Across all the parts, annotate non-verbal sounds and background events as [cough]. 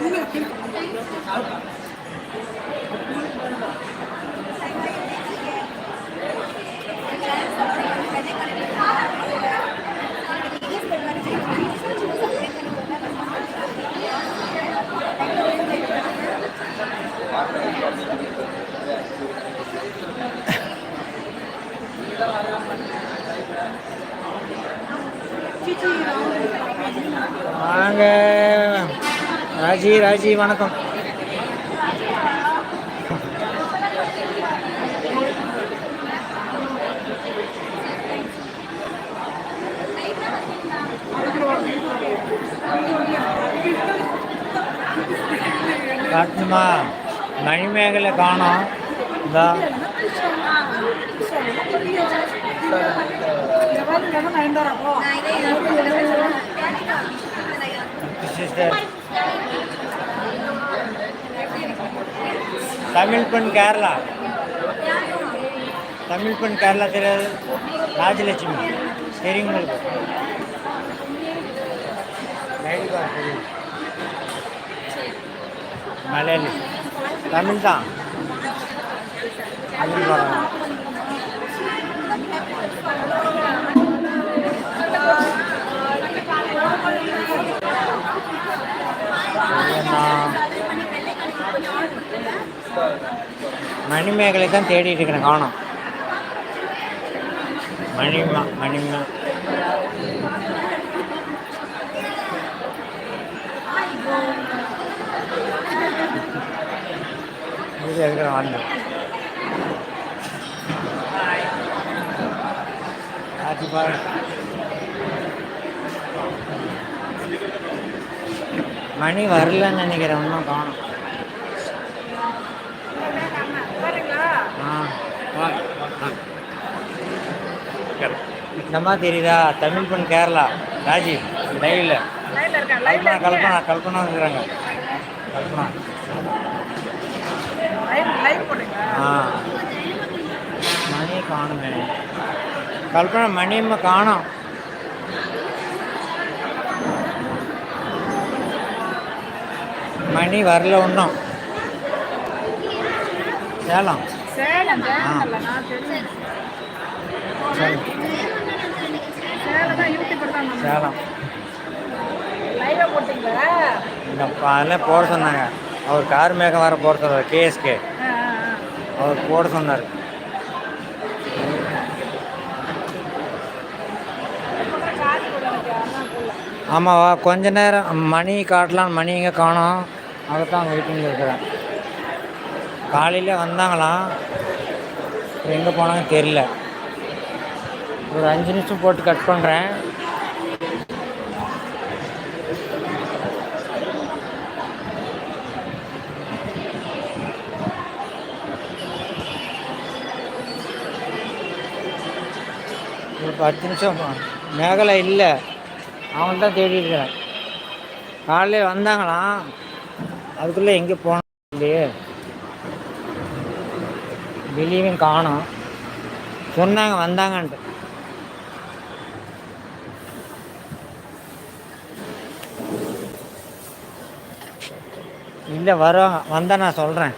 Abend. [laughs] Raji Raji வணக்கம். காட்டுமா? மணிமேகலை காணும். இந்த. சிஸ்டர் தமிழ் பெண் கேரளா. தமிழ் பெண் கேரளா தெரியாது. ராஜலட்சுமி. தெரியும் உங்களுக்கு? மலையாளி. தமிழ் தான். தமிழ் படம் சரிண்ணா. மணிமேகலை தான் தேடிட்டு இருக்கிறேன் காணும். மணிமா மணிமா. இது இருக்கிறேன் ஆச்சு மணி வரலன்னு நினைக்கிறேன் இன்னும் காணும் ஆ வா. ஆ. என்னம்மா தெரியுதா? தமிழ் பெண் கேரளா. ராஜீவ் லைவ்ல கல்பனா கல்பனா கல்பனா. இருக்கிறாங்க கல்பனா ஆ. மணியை காணுமே கல்பனா மணியம்மா காணோம். மணி வரல ஒன்றும் சேலம். சேலம் ஆ. சேலம் இல்ல, நான் தெரியும். சேலம் சேலம் தான் யூடியூப் தான் நம்ம. சேலம் லைவா போட்டீங்களா? இந்த அதெல்லாம் போட சொன்னாங்க. அவர் கார் மேகம் வர போட சொன்னார் கேஎஸ்கே. அவர் போட சொன்னார். ஆமாவா கொஞ்ச நேரம் மணி காட்டலாம் மணி இங்கே காணோம். அதை தான் வெயிட்டிங்கில் இருக்கிறேன். காலையில் வந்தாங்களாம் எங்கே போனாங்கன்னு தெரியல. ஒரு அஞ்சு நிமிஷம் போட்டு கட் பண்ணுறேன் ஒரு பத்து நிமிஷம் மேகலை இல்லை. அவன் தான் தேடிட்டு காலையில் வந்தாங்களாம் அதுக்குள்ளே எங்கே போனோம் இல்லையே வெளியும் காணோம். சொன்னாங்க வந்தாங்கன்ட்டு. இல்லை வருவாங்க வந்தால் நான் சொல்கிறேன்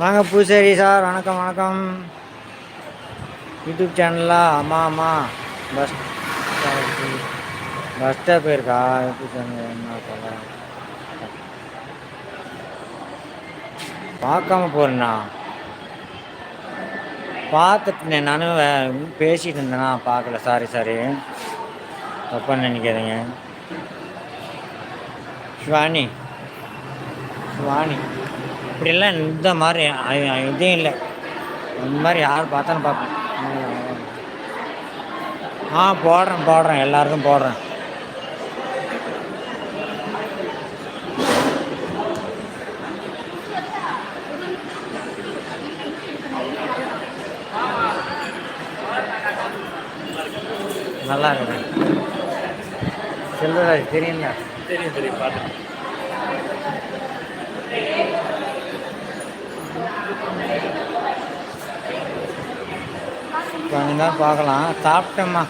வாங்க பூசேரி சார் வணக்கம் வணக்கம். யூடியூப் சேனலா? ஆமாம் ஆமாம் பஸ் பஸ் ஸ்டாப் இருக்கா? யூடியூப் சேனல் என்ன சொல்ல? பார்க்காம போறேண்ணா பார்த்துட்டு நானும் வே- பேசிட்டு இருந்தேனா பார்க்கல. சாரி சாரி தப்பாக நினைக்காதீங்க. ஷிவானி. ஷிவானி. இப்படிலாம் இந்த மாதிரி இதே இல்லை. இந்த மாதிரி யார் பார்த்தாலும் பார்ப்பேன். ஆ போடுறேன் போடுறேன். எல்லாருக்கும் போடுறேன். நல்லா இருக்குது செல்வராஜ் தெரியுங்களா? தெரியும் தெரியும் பார்த்து தான் பார்க்கலாம். சாப்பிட்டேம்மா.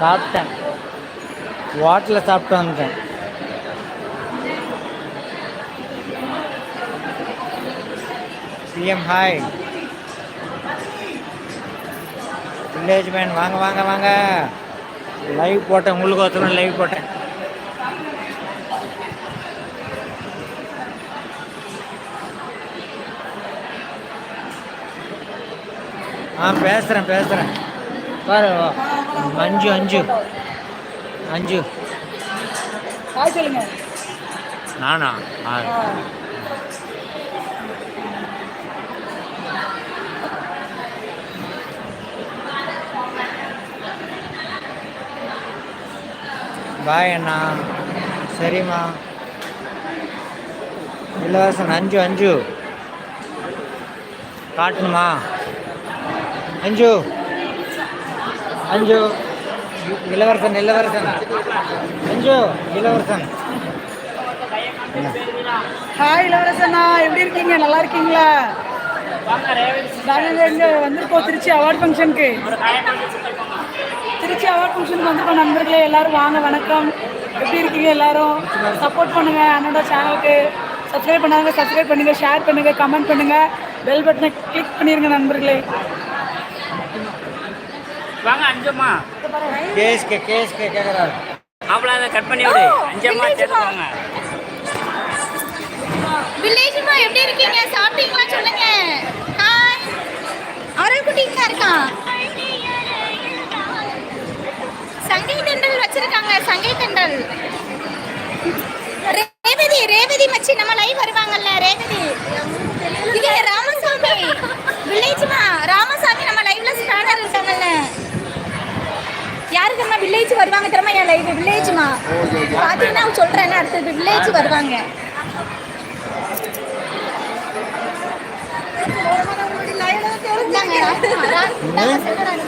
சாப்பிட்டேன். வாட்டில் சாப்பிட்டு வந்துட்டேன். சிஎம் ஹாய் வில்லேஜ் மேன் வாங்க வாங்க வாங்க. லைவ் போட்டேன் உங்களுக்கு ஒருத்தரும் லைவ் போட்டேன். ஆ பேசுகிறேன் பேசுகிறேன் பாரு அஞ்சு அஞ்சு. அஞ்சு. நானா? ஆ. பாய் அண்ணா. சரிம்மா. இலவசன் அஞ்சு அஞ்சு. காட்டணுமா? அஞ்சு. அஞ்சு. இளவரசன் இளவரசன். அஞ்சு. இளவரசன். ஹாய் இளவரசண்ணா எப்படி இருக்கீங்க? நல்லா இருக்கீங்களா? நாங்கள் இங்கே வந்திருக்கோம். திருச்சி அவார்ட் ஃபங்க்ஷனுக்கு. திருச்சி அவார்ட் ஃபங்க்ஷனுக்கு வந்திருக்கோம் நண்பர்களே எல்லாரும் வாங்க வணக்கம். எப்படி இருக்கீங்க எல்லாரும்? சப்போர்ட் பண்ணுங்க அண்ணனோட சேனலுக்கு சப்ஸ்கிரைப் பண்ணாங்க சப்ஸ்கிரைப் பண்ணுங்க ஷேர் பண்ணுங்க கமெண்ட் பண்ணுங்க. பெல் பட்டனை கிளிக் பண்ணிருங்க நண்பர்களே. வாங்க அஞ்சம்மா. கேஸ்கே கேஸ்கே கேட்குறாரு மாப்பிள்ள அதை கட் பண்ணி விடு. அஞ்சம்மா சேர்த்து வாங்க. வில்லேஜ்மா எப்படி இருக்கீங்க? சாப்பிட்டீங்களா? சொல்லுங்க. ஹாய் அருள் குட்டிங்க இருக்கான் சங்கை தண்டல் வச்சிருக்காங்க சங்கை தண்டல் ரேவதி ரேவதி மச்சி நம்ம லைவ் வருவாங்கல்ல ரேவதி. இது ராமசாமி. வில்லேஜ்மா ராமசாமி நம்ம லைவ்ல ஸ்டார்டர் இருக்காங்கல்ல. யாருக்கு நம்ம வில்லேஜ் வருவாங்க தெரியுமா? என் லைவ் வில்லேஜ்மா பாத்தீங்கன்னா சொல்றேன் அடுத்தது வில்லேஜ் வருவாங்க.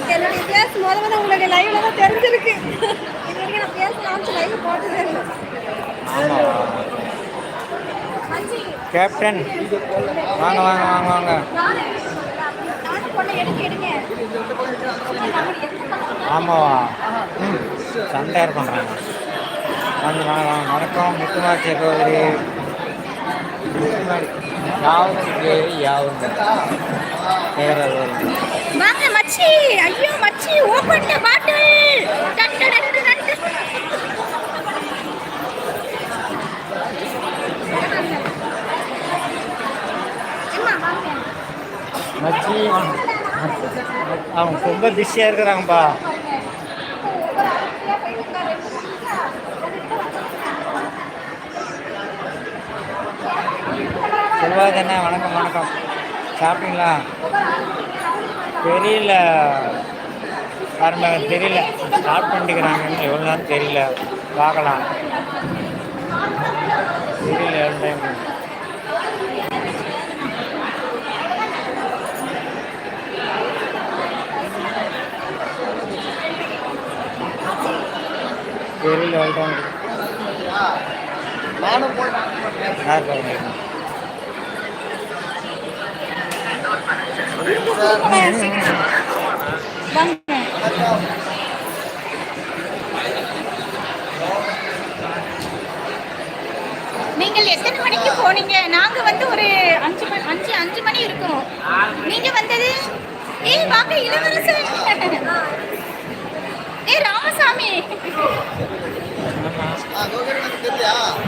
என்னுடைய முத முத உங்களுடைய லைவ்ல தான் தெரிஞ்சிருக்கு இது வரைக்கும் நான் பேச காமிச்சு லைவ் போட்டதே இல்லை கேப்டன். வாங்க வாங்க வாங்க வாங்க. ஆமாவா? ம் சண்டை பண்ணுறாங்க வந்து வாங்க வாங்க. வணக்கம். முத்துமார் சகோதரி. முத்துமாரி பேர் வாங்க மச்சி. ஐயோ மச்சி ஓபன் தி பாட்டில் டட் டட் டட் மச்சி அவங்க ரொம்ப பிஸியாக இருக்கிறாங்கப்பா. செல்வாது என்ன? வணக்கம் வணக்கம். சாப்பிட்டீங்களா? தெரியல. பாருங்க தெரியல. ஸ்டார்ட் பண்ணிக்கிறாங்கன்னு எவ்வளோ நேரம் தெரியல. பார்க்கலாம். தெரியல எவ்வளோ டைம் தெரியல எவ்வளோ டைம் பாருங்க நீங்கள் எத்தனை மணிக்கு போனீங்க? நாங்க வந்து ஒரு அஞ்சு மணி அஞ்சு அஞ்சு மணி இருக்கும். நீங்க வந்தது? ஏய் வாங்க இளவரசன். ஏய் ராமசாமி.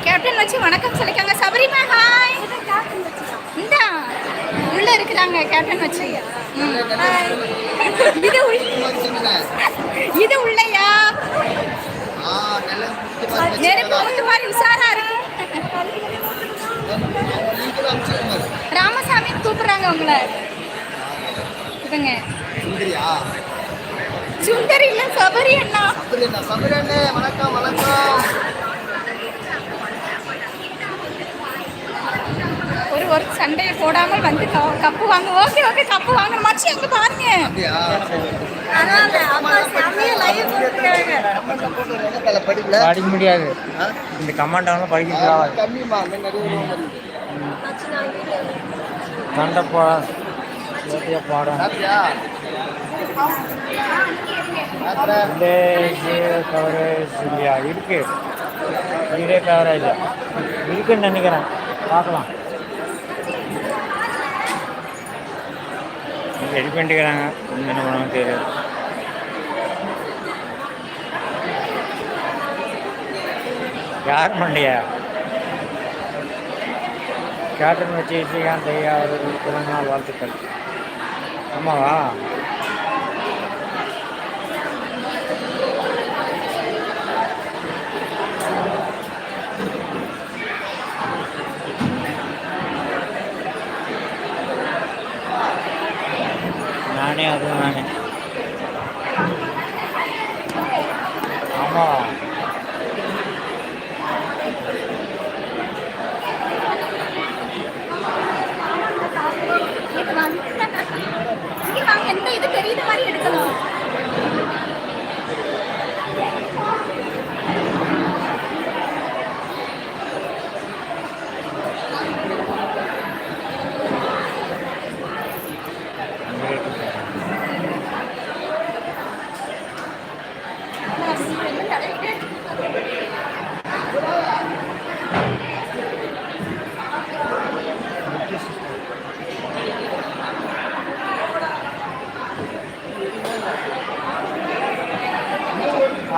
கேப்டன் வச்சு வணக்கம் சொல்லிக்காங்க. சபரிமா ஹாய். இந்தா உள்ள இருக்கிறாங்க கேப்டன் வச்சு. இது இது உள்ளயா? நெருப்பு முத்து மாதிரி உஷாரா இருக்கு. ராமசாமி கூப்பிடுறாங்க உங்களை. இவங்க. சுந்தரி இல்ல சபரி அண்ணா வணக்கம் வணக்கம். ஒரு சண்டையை போடாமல் வந்து கப்பு வாங்க ஓகே ஓகே கப்பு வாங்க மச்சி அங்க பாருங்க. படிக்க முடியாது? இந்த கமெண்ட் அவனும் படிக்க. சண்டை போ பாடம் கவரேஜ் இல்லையா இருக்கு. வீடே கவரேஜ் இருக்குன்னு நினைக்கிறேன். பார்க்கலாம். ரெடி பண்ணிக்கிறாங்க என்ன பண்ணுவோம் தெரியாது யார் மண்டையா? கேட்டன் வச்சு இசைகாந்த் ஐயா அவர்களுக்கு பிறந்த வாழ்த்துக்கள். ஆமாவா நானே அதுவும் நானே ஆமாம் எந்த இது தெரியுத மாதிரி எடுக்கணும்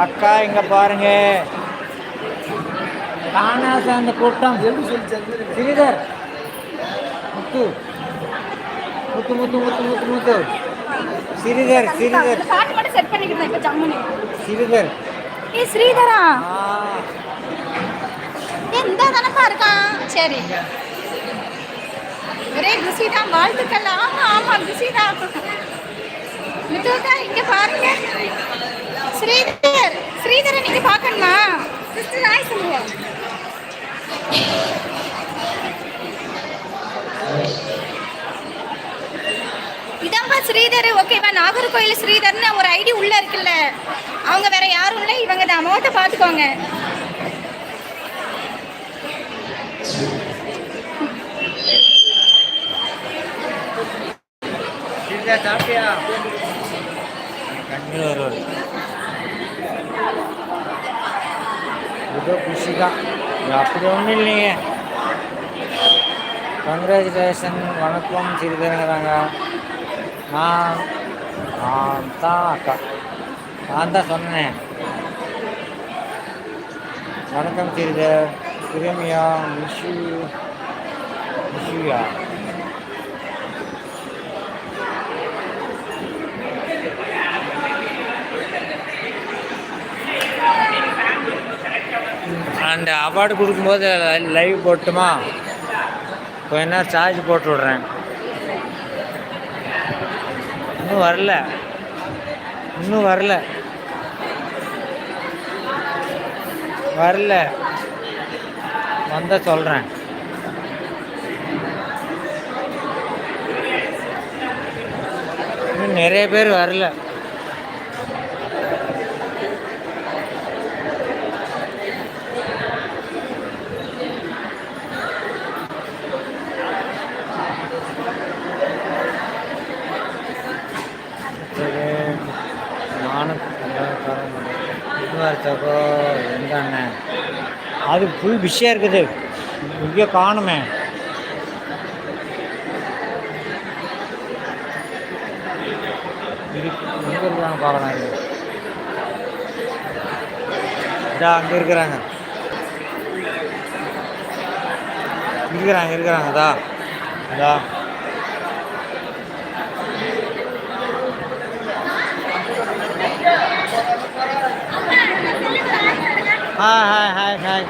அக்கா இங்க பாருங்க. தானா சேர்ந்த கூட்டம். சிறிதர். முத்து. முத்து முத்து முத்து முத்து முத்து. சிறிதர் சிறிதர். சிறிதர். ஏ ஸ்ரீதரா. ஆ. எந்த தானப்பா இருக்கான். சரி. ஒரே குசி தான் வாழ்த்துக்கள். ஆமா ஆமா குசி தான் மித்துக்கா இங்க பாருங்க. ஸ்ரீதர் ஸ்ரீதரை நீங்க பார்க்கணுமா? சிஸ்டர் ஹாய் சொல்லுங்க. இதான்பா ஸ்ரீதர் ஓகேவா நாகர்கோயில் ஸ்ரீதர்னு ஒரு ஐடி உள்ள இருக்குல்ல. அவங்க வேற யாரும் இல்லை இவங்க தான் முகத்தை பார்த்துக்கோங்க. சாப்பிட்டியா? ஏதோ குஷி தான் அப்படி ஒன்றும் இல்லைங்க கங்க்ராச்சுலேஷன் வணக்கம் சிறிதருங்கிறாங்க நான் நான் தான் அக்கா நான் தான் சொன்னேன் வணக்கம் சிறிதர் திருமியா விஷு விஷுயா அந்த அவார்டு கொடுக்கும்போது லைவ் போட்டுமா? கொஞ்ச நேரம் சார்ஜ் போட்டு விட்றேன். இன்னும் வரல. இன்னும் வரல. வரல. வந்தால் சொல்கிறேன் இன்னும் நிறைய பேர் வரல சரி நானும் சகோ எங்க அண்ணன் அது ஃபுல் பிஸியாக இருக்குது. இங்கே காணுமே. இது எங்கே பார்க்கலாம் இது இதா அங்கே இருக்கிறாங்க. இருக்கிறாங்க இருக்கிறாங்கதா இதா. இதா ಹಾಯ್ ಹಾಯ್ ಹಾಯ್ ಹಾಯ್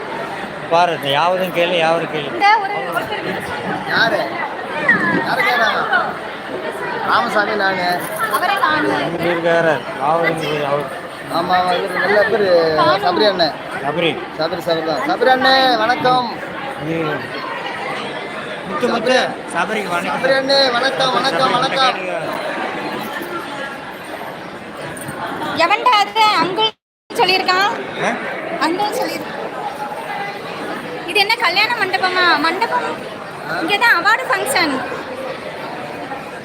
பாருங்க யாவதும் கேளு யாவரும் கேளு இந்த ஒரு ஒருத்தர் யாரு யாரு கேட்குறாங்க ராமசாமி நானு அவரை காணும் இங்கே இருக்காரு யாவதும் கேளு அவர் ஆமா ஆமா இவரு நல்ல பேர் சபரி அண்ணன் சபரி சபரி சபரி தான் சபரி அண்ணே வணக்கம் இது முத்து முத்து சபரிக்கு சபரி வணக்கம் அண்ணே வணக்கம் வணக்கம் வணக்கம் எவன்டா அது அங்குள் சொல்லியிருக்கான் ஆ? அங்குள் இது என்ன கல்யாண மண்டபமா? மண்டபம்? இங்கே தான் அவார்டு ஃபங்க்ஷன்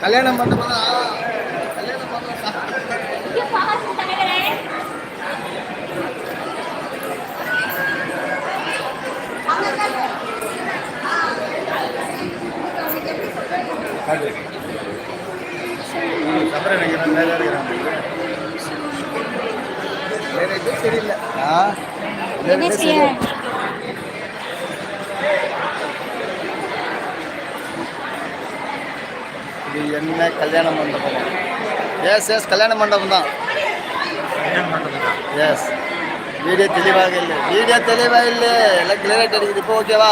கல்யாணம் மண்டபம் தான். கல்யாணம் மண்டபம் தான். இங்கே பாருங்க தலைவரே சபரி நினைக்கிறேன் மேலே இருக்கிறாங்க வேற எதுவும் சரியில்லை ஆ சரியில்லை. இது என்ன கல்யாண மண்டபம்? எஸ் எஸ் கல்யாண மண்டபம் தான். எஸ் வீடியோ தெளிவாக இல்லை. வீடியோ தெளிவாக இல்லை. எல்லாம் கிளியராக அடிக்குது. இப்போ ஓகேவா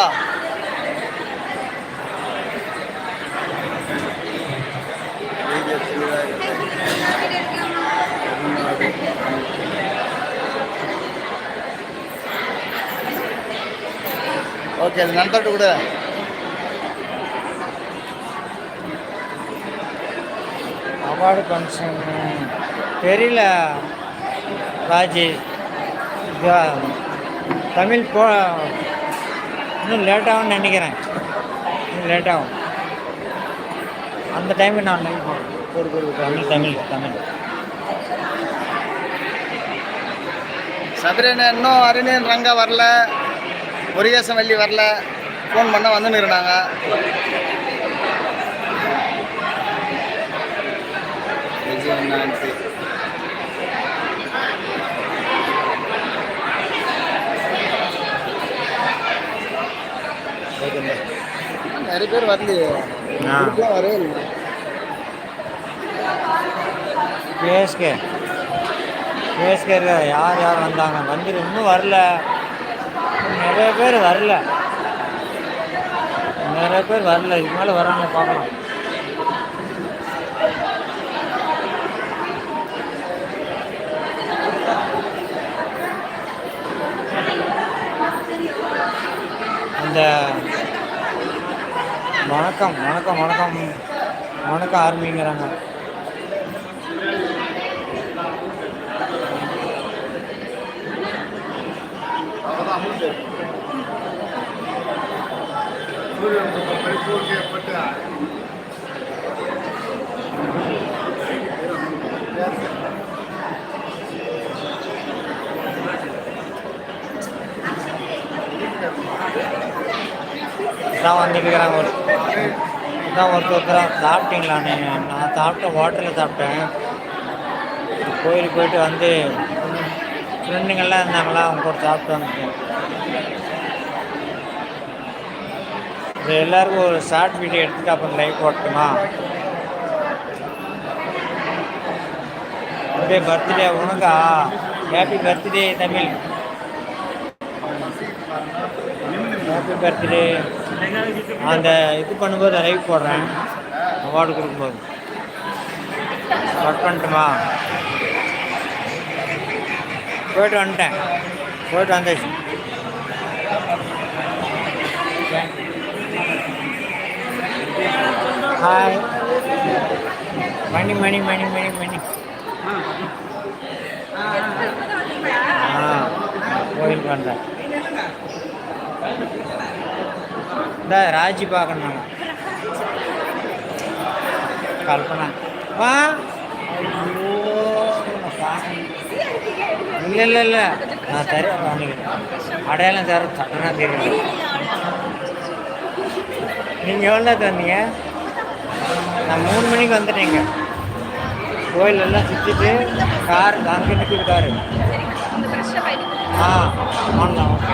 ஓகே அது நண்பர்கிட்ட கூட. அவார்டு ஃபங்க்ஷன் தெரியல ராஜி. தமிழ் போ இன்னும் லேட்டாகும்னு நினைக்கிறேன். இன்னும் லேட்டாகும் அந்த டைமுக்கு நான் லைவ் போடுறேன் தமிழ் தமிழ் தமிழ். சபரின இன்னும் அருணன் ரங்கா வரல. முருகேசன் வள்ளி வரல. ஃபோன் பண்ண வந்துன்னு இருந்தாங்க. நிறைய பேர் வரலையே. வரவே இல்லை. பிஎஸ்கே பிஎஸ்கே யார் யார் வந்தாங்க? வந்து இன்னும் வரல. நிறைய பேர் வரல. நிறைய பேர் வரல. இதுக்கு மேலே வராங்க பார்க்கலாம். அந்த வணக்கம் வணக்கம் வணக்கம். வணக்கம் ஆர்மிங்கிறாங்க. தான் வந்துக்கிறேன் ஒரு இதான் ஒருத்தர் ஒருத்தராக சாப்பிட்டீங்களா நீங்கள் நான் சாப்பிட்டேன் ஹோட்டலில் சாப்பிட்டேன். கோயிலுக்கு போயிட்டு வந்து ஃப்ரெண்டுங்கள்லாம் இருந்தாங்களா அவங்க கூட சாப்பிட்டு வந்துட்டேன். இது எல்லாருக்கும் ஒரு ஷார்ட் வீடியோ எடுத்துட்டு அப்புறம் லைவ் போட்டுமா அப்படியே பர்த்டே உனக்கா? Happy birthday Tamil. Happy birthday அந்த இது பண்ணும்போது லைவ் போடுறேன். அவார்டு கொடுக்கும்போது. கட் பண்ணட்டுமா? போயிட்டு வந்துட்டேன். போயிட்டு வந்தாச்சு. ஹாய் மணி மணி மணி மணி மணி ஆ கோயிலுக்கு வந்தேன் இந்த ராஜி பார்க்கணும் நாங்கள் கல்பனா வா ஐயோ நான் பார்க்கணும். இல்லை இல்லை இல்லை நான் தரேன் அவனுக்கு அடையாளம் தர சட்டனா தெரியும் நீங்கள் எவ்வளோ வந்தீங்க? நான் மூணு மணிக்கு வந்துட்டேங்க. கோயில் எல்லாம் சுற்றிட்டு கார் அங்கே நிற்கிது காரு. ஆ ஆமாம் ஓகே.